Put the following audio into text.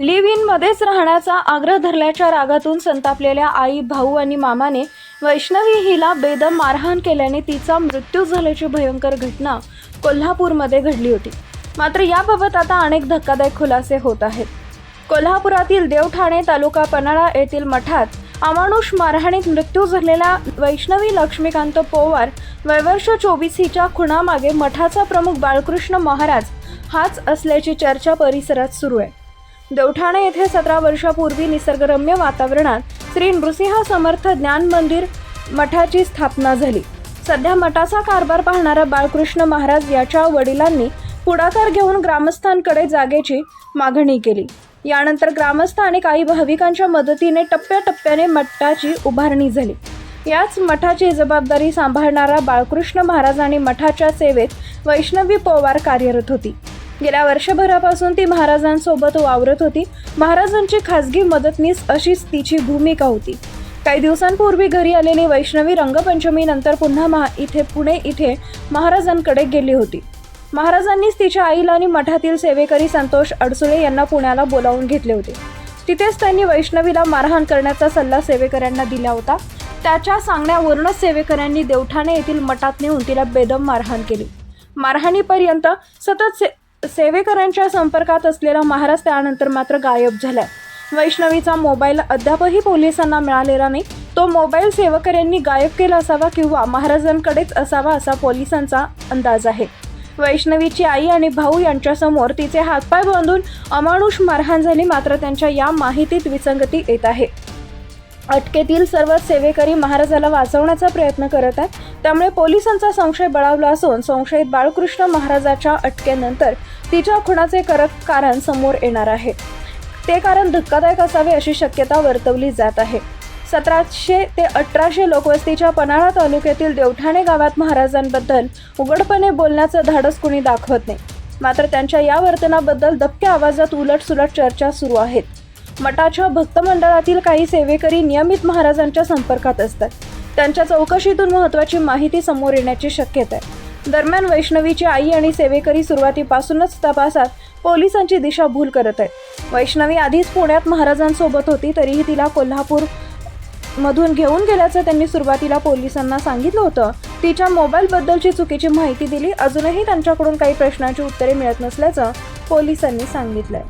Leave इनमध्येच राहण्याचा आग्रह धरल्याच्या रागातून संतापलेल्या आई भाऊ आणि मामाने वैष्णवी हिला बेदम मारहाण केल्याने तिचा मृत्यू झाल्याची भयंकर घटना कोल्हापूरमध्ये घडली होती. मात्र याबाबत आता अनेक धक्कादायक खुलासे होत आहेत. कोल्हापुरातील देवठाणे तालुका पन्हाळा येथील मठात अमानुष मारहाणीत मृत्यू झालेल्या वैष्णवी लक्ष्मीकांत पोवार वयवर्ष चोवीस हिच्या खुणामागे मठाचा प्रमुख बाळकृष्ण महाराज हाच असल्याची चर्चा परिसरात सुरू आहे. देवठाणा येथे सतरा वर्षापूर्वी निसर्गरम्य वातावरणात श्री नृसिंह समर्थ ज्ञान मंदिर मठाची स्थापना झाली. सध्या मठाचा कारभार पाहणारा बाळकृष्ण महाराज याच्या वडिलांनी पुढाकार घेऊन ग्रामस्थांकडे जागेची मागणी केली. यानंतर ग्रामस्थ आणि काही भाविकांच्या मदतीने टप्प्याटप्प्याने मठाची उभारणी झाली. याच मठाची जबाबदारी सांभाळणारा बाळकृष्ण महाराज आणि मठाच्या सेवेत वैष्णवी पोवार कार्यरत होती. गेल्या वर्षभरापासून ती महाराजांसोबत वावरत होती. महाराजांची खासगी मदतनीस अशीच तिची भूमिका होती. काही दिवसांपूर्वी घरी आलेली वैष्णवी रंगपंचमी नंतर पुन्हा महा इथे पुणे इथे महाराजांकडे गेली होती. महाराजांनीच तिच्या आईला आणि मठातील सेवेकरी संतोष अडसुळे यांना पुण्याला बोलावून घेतले होते. तिथेच त्यांनी वैष्णवीला मारहाण करण्याचा सल्ला सेवेकऱ्यांना दिला होता. त्याच्या सांगण्यावरूनच सेवेकऱ्यांनी देवठाणे येथील मठात नेऊन तिला बेदम मारहाण केली. मारहाणीपर्यंत सतत से सेवेकरांच्या संपर्कात असलेला महाराज त्यानंतर मात्र गायब झालाय. वैष्णवीचा मोबाईल अद्यापही पोलिसांना मिळालेला नाही. तो मोबाईल सेवकर यांनी गायब केला असावा किंवा महाराजांकडेच असावा असा पोलिसांचा अंदाज आहे. वैष्णवीची आई आणि भाऊ यांच्यासमोर तिचे हातपाय बांधून अमानुष मारहाण झाली मात्र त्यांच्या या माहितीत विसंगती येत आहे. अटकेतील सर्व सेवेकरी महाराजाला वाचवण्याचा प्रयत्न करत आहेत. त्यामुळे पोलिसांचा संशय बळावला असून संशयित बाळकृष्ण महाराजाच्या अटकेनंतर तिच्या खुणाचे करक कारण समोर येणार आहे. ते कारण धक्कादायक असावे अशी शक्यता वर्तवली जात आहे. सतराशे ते अठराशे लोकवस्तीच्या पन्हाळा तालुक्यातील देवठाणे गावात महाराजांबद्दल उघडपणे बोलण्याचं धाडस कुणी दाखवत नाही. मात्र त्यांच्या या वर्तनाबद्दल दबक्या आवाजात उलटसुलट चर्चा सुरू आहेत. मठाच्या भक्त मंडळातील काही सेवेकरी नियमित महाराजांच्या संपर्कात असतात. त्यांच्या चौकशीतून महत्त्वाची माहिती समोर येण्याची शक्यता आहे. दरम्यान वैष्णवीची आई आणि सेवेकरी सुरुवातीपासूनच तपासात पोलिसांची दिशाभूल करत आहेत. वैष्णवी आधीच पुण्यात महाराजांसोबत होती तरीही तिला कोल्हापूर मधून घेऊन गेल्याचं त्यांनी सुरुवातीला पोलिसांना सांगितलं होतं. तिच्या मोबाईलबद्दलची चुकीची माहिती दिली अजूनही त्यांच्याकडून काही प्रश्नांची उत्तरे मिळत नसल्याचं पोलिसांनी सांगितलंय.